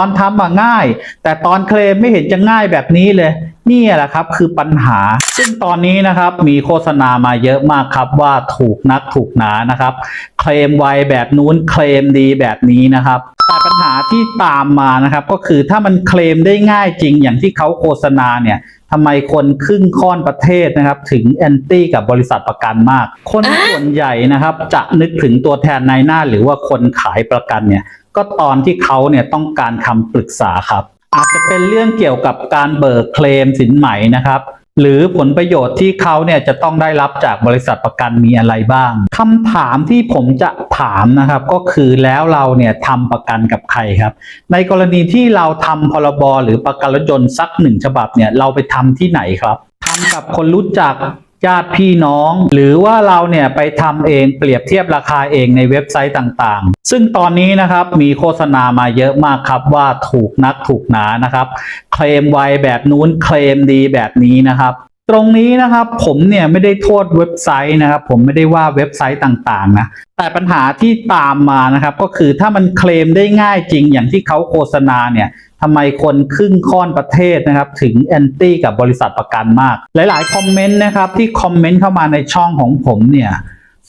ตอนทำมาง่าย แต่ตอนเคลมไม่เห็นจะง่ายแบบนี้เลยนี่แหละครับคือปัญหา ซึ่งตอนนี้นะครับมีโฆษณามาเยอะมากครับว่าถูกนักถูกหนานะครับ เคลมไวแบบนู้นเคลมดีแบบนี้นะครับแต่ปัญหาที่ตามมานะครับ ก็คือถ้ามันเคลมได้ง่ายจริงอย่างที่เขาโฆษณาเนี่ยทำไมคนครึ่งค่อนประเทศนะครับ ถึงแอนตี้กับบริษัทประกันมาก คนส่วนใหญ่นะครับ จะนึกถึงตัวแทนนายหน้าหรือว่าคนขายประกันเนี่ย ก็ตอนที่เขาเนี่ยต้องการคำปรึกษาครับ อาจจะเป็นเรื่องเกี่ยวกับการเบิกเคลมสินไหมนะครับหรือผลประโยชน์ที่เขาเนี่ยจะต้องได้รับจากบริษัทประกันมีอะไรบ้างคำถามที่ผมจะถามนะครับ ก็คือแล้วเราเนี่ยทำประกันกับใครครับ ในกรณีที่เราทำพรบหรือประกันรถยนต์สักหนึ่งฉบับเนี่ยเราไปทำที่ไหนครับทำกับคนรู้จัก ญาติพี่น้อง หรือว่าเราเนี่ยไปทำเองเปรียบเทียบราคาเองในเว็บไซต์ต่างๆ ซึ่งตอนนี้นะครับมีโฆษณามาเยอะมากครับว่าถูกนักถูกหนานะครับ เคลมไวแบบนู้นเคลมดีแบบนี้นะครับ ตรงนี้นะครับผมเนี่ยไม่ได้โทษเว็บไซต์นะครับ ผมไม่ได้ว่าเว็บไซต์ต่างๆนะแต่ปัญหาที่ตามมานะครับ ก็คือถ้ามันเคลมได้ง่ายจริงอย่างที่เขาโฆษณาเนี่ย ทำไมคนครึ่งค่อนประเทศนะครับ ถึงแอนตี้กับบริษัทประกันมาก หลาย ๆ คอมเมนต์นะครับที่คอมเมนต์เข้ามาในช่องของผมเนี่ย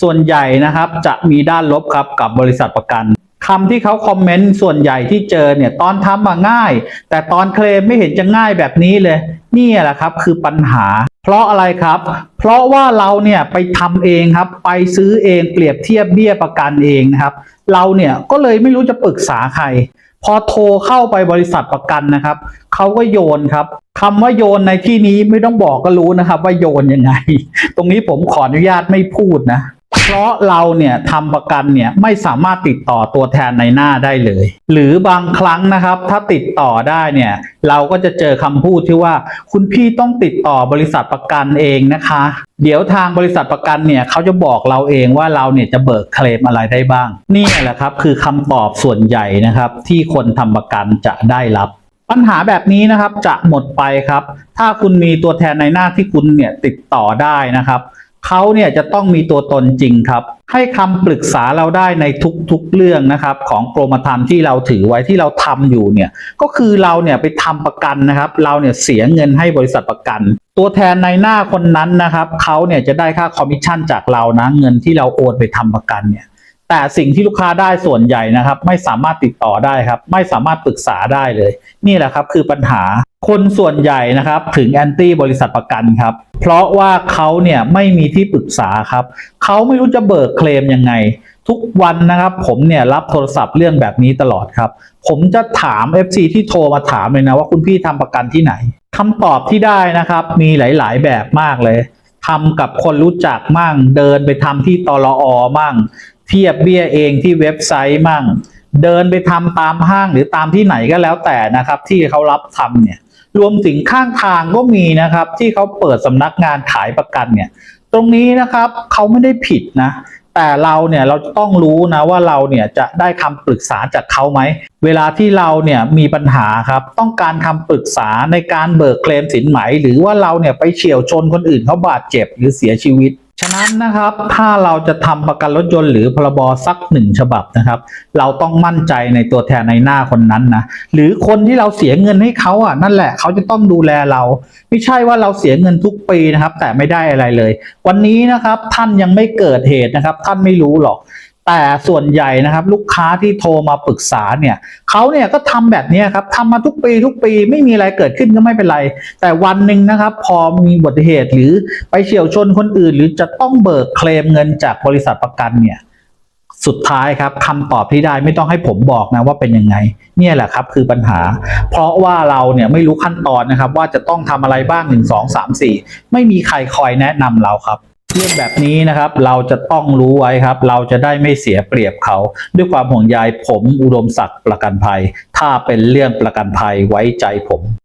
ส่วนใหญ่นะครับจะมีด้านลบครับกับบริษัทประกันคำที่เขาคอมเมนต์ส่วนใหญ่ที่เจอเนี่ยตอนทำมาง่าย แต่ตอนเคลมไม่เห็นจะง่ายแบบนี้เลย นี่แหละครับคือปัญหา เพราะอะไรครับ เพราะว่าเราเนี่ยไปทำเองครับ ไปซื้อเองเปรียบเทียบเบี้ยประกันเองนะครับ เราเนี่ยก็เลยไม่รู้จะปรึกษาใคร พอโทรเข้าไปบริษัทประกันนะครับเขาก็โยนครับคำว่าโยนในที่นี้ไม่ต้องบอกก็รู้นะครับ ว่าโยนยังไง ตรงนี้ผมขออนุญาตไม่พูดนะ เพราะเราเนี่ยทำประกันเนี่ยไม่สามารถติดต่อตัวแทนในหน้าได้เลย หรือบางครั้งนะครับ ถ้าติดต่อได้เนี่ยเราก็จะเจอคำพูดที่ว่า คุณพี่ต้องติดต่อบริษัทประกันเองนะคะ เดี๋ยวทางบริษัทประกันเนี่ยเขาจะบอกเราเองว่าเราเนี่ยจะเบิกเคลมอะไรได้บ้าง นี่แหละครับคือคำตอบส่วนใหญ่นะครับที่คนทำประกันจะได้รับปัญหาแบบนี้นะครับจะหมดไปครับ ถ้าคุณมีตัวแทนในหน้าที่คุณเนี่ยติดต่อได้นะครับ เขาเนี่ยจะต้องมีตัวตนจริงครับ ให้คำปรึกษาเราได้ในทุกๆเรื่องนะครับ ของกรมธรรม์ที่เราถือไว้ที่เราทำอยู่เนี่ย ก็คือเราเนี่ยไปทำประกันนะครับ เราเนี่ยเสียเงินให้บริษัทประกัน ตัวแทนในหน้าคนนั้นนะครับเขาเนี่ยจะได้ค่าคอมมิชชั่นจากเรานะเงินที่เราโอนไปทำประกันเนี่ย แต่สิ่งที่ลูกค้าได้ส่วนใหญ่นะครับ ไม่สามารถติดต่อได้ครับ ไม่สามารถปรึกษาได้เลย นี่แหละครับคือปัญหาคนส่วนใหญ่นะครับถึงแอนตี้บริษัทประกันครับ เพราะว่าเขาเนี่ยไม่มีที่ปรึกษาครับเขาไม่รู้จะเบิกเคลมยังไง ทุกวันนะครับ ผมเนี่ยรับโทรศัพท์เรื่องแบบนี้ตลอดครับ ผมจะถาม FC ที่โทรมาถามเลยนะว่าคุณพี่ทำประกันที่ไหนคำตอบที่ได้นะครับ มีหลาย ๆ แบบมากเลยทำกับคนรู้จักมั่ง เดินไปทำที่ตลอมั่ง เทียบเบี้ยเองที่เว็บไซต์มั่ง เดินไปทำตามห้างหรือตามที่ไหนก็แล้วแต่นะครับ ที่เขารับทำเนี่ยรวมถึงข้างทางก็มีนะครับ ที่เขาเปิดสำนักงานขายประกันเนี่ย ตรงนี้นะครับเขาไม่ได้ผิดนะ แต่เราเนี่ยเราต้องรู้นะว่าเราเนี่ยจะได้คำปรึกษาจากเขาไหม เวลาที่เราเนี่ยมีปัญหาครับ ต้องการคำปรึกษาในการเบิกเคลมสินไหม หรือว่าเราเนี่ยไปเฉี่ยวชนคนอื่นเขาบาดเจ็บหรือเสียชีวิต ฉะนั้นนะครับถ้าเราจะทำประกันรถยนต์หรือพรบสักหนึ่งฉบับนะครับ เราต้องมั่นใจในตัวแทนในหน้าคนนั้นนะหรือคนที่เราเสียเงินให้เขาอะนั่นแหละเขาจะต้องดูแลเรา ไม่ใช่ว่าเราเสียเงินทุกปีนะครับ แต่ไม่ได้อะไรเลย วันนี้นะครับท่านยังไม่เกิดเหตุนะครับ ท่านไม่รู้หรอก แต่ส่วนใหญ่นะครับลูกค้าที่โทรมาปรึกษาเนี่ยเขาเนี่ยก็ทำแบบนี้ครับทำมาทุกปีทุกปีไม่มีอะไรเกิดขึ้นก็ไม่เป็นไร แต่วันหนึ่งนะครับ พอมีอุบัติเหตุหรือไปเฉี่ยวชนคนอื่น หรือจะต้องเบิกเคลมเงินจากบริษัทประกันเนี่ยสุดท้ายครับคำตอบที่ได้ไม่ต้องให้ผมบอกนะว่าเป็นยังไง เนี่ยแหละครับคือปัญหา เพราะว่าเราเนี่ยไม่รู้ขั้นตอนนะครับ ว่าจะต้องทำอะไรบ้างหนึ่งสองสามสี่ไม่มีใครคอยแนะนำเราครับ เรื่องแบบนี้นะครับ เราจะต้องรู้ไว้ครับ เราจะได้ไม่เสียเปรียบเขา ด้วยความห่วงใยผมอุดมศักดิ์ประกันภัย ถ้าเป็นเรื่องประกันภัยไว้ใจผม